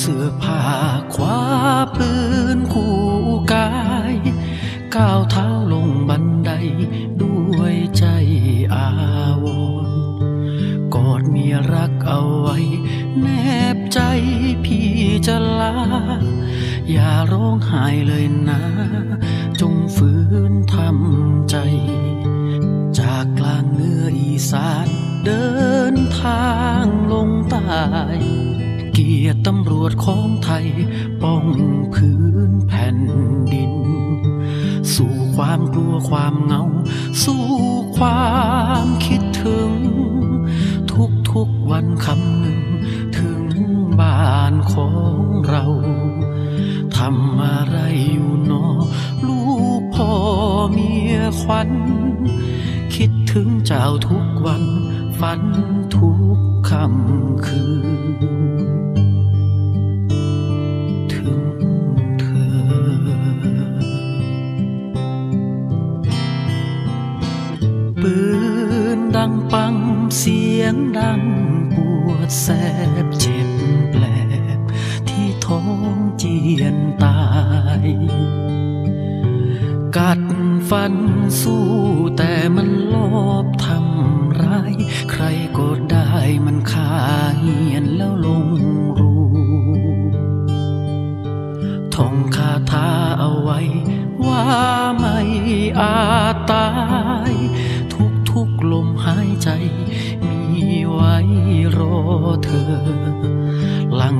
เสื้อผ้าคว้าปืนคู่กายก้าวเท้าลงบันไดด้วยใจอาวร์กอดเมียรักเอาไว้ แนบใจพี่จะลา อย่าร้องไห้เลยนะ ตำรวจของไทย ป้องพื้นแผ่นดิน สู่ความกลัวความเงา สู่ความคิดถึง ทุกทุกวันคำหนึ่ง ถึงบ้านของเราทำอะไรอยู่นอ ลูกพ่อเมียขวัญคิดถึงเจ้าทุกวัน ฝันทุกค่ำคืน ยงดังปวดแสบเจ็บแปลบที่ท้องเจียนตาย กัดฟันสู้แต่มันลอบทำร้าย ใครก็ได้มันฆ่าเหียนแล้วลงรูท่องคาถาเอาไว้ ว่าไม่อาจตาย ทุกทุกๆลมหายใจ อ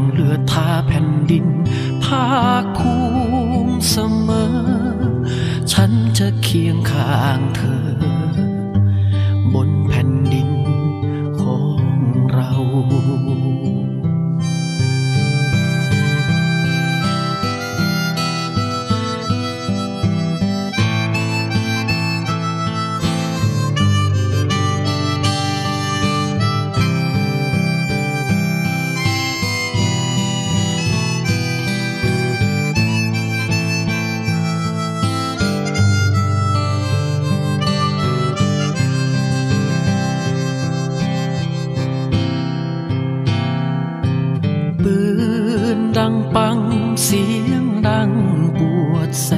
ปังเสียงดังปวดแส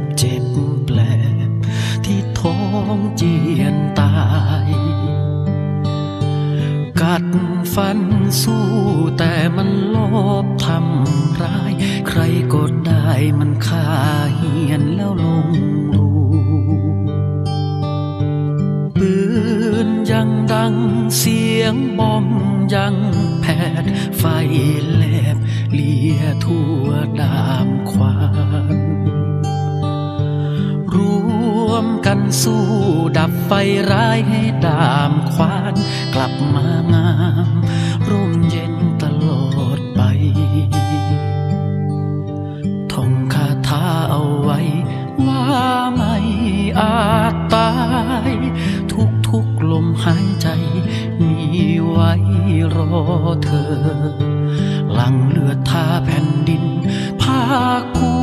บเจ็บแปลบที่ท้องเจียนตาย กัดฟันสู้แต่มันลอบทำร้าย ใครก็ได้มันฆ่าเหียนแล้วลงรูปืนยังดังเสียงบอมยัง แผดไฟแลบเลียทั่วดามควานรวมกันสู้ดับไฟร้ายให้ดามควานกลับมางามร่มเย็นตลอดไปท่องคาถาเอาไว้ ว่าไม่อาจตาย ทุกทุกๆลมหายใจ รอเธอ หลังเลือดทาแผ่นดินพาคู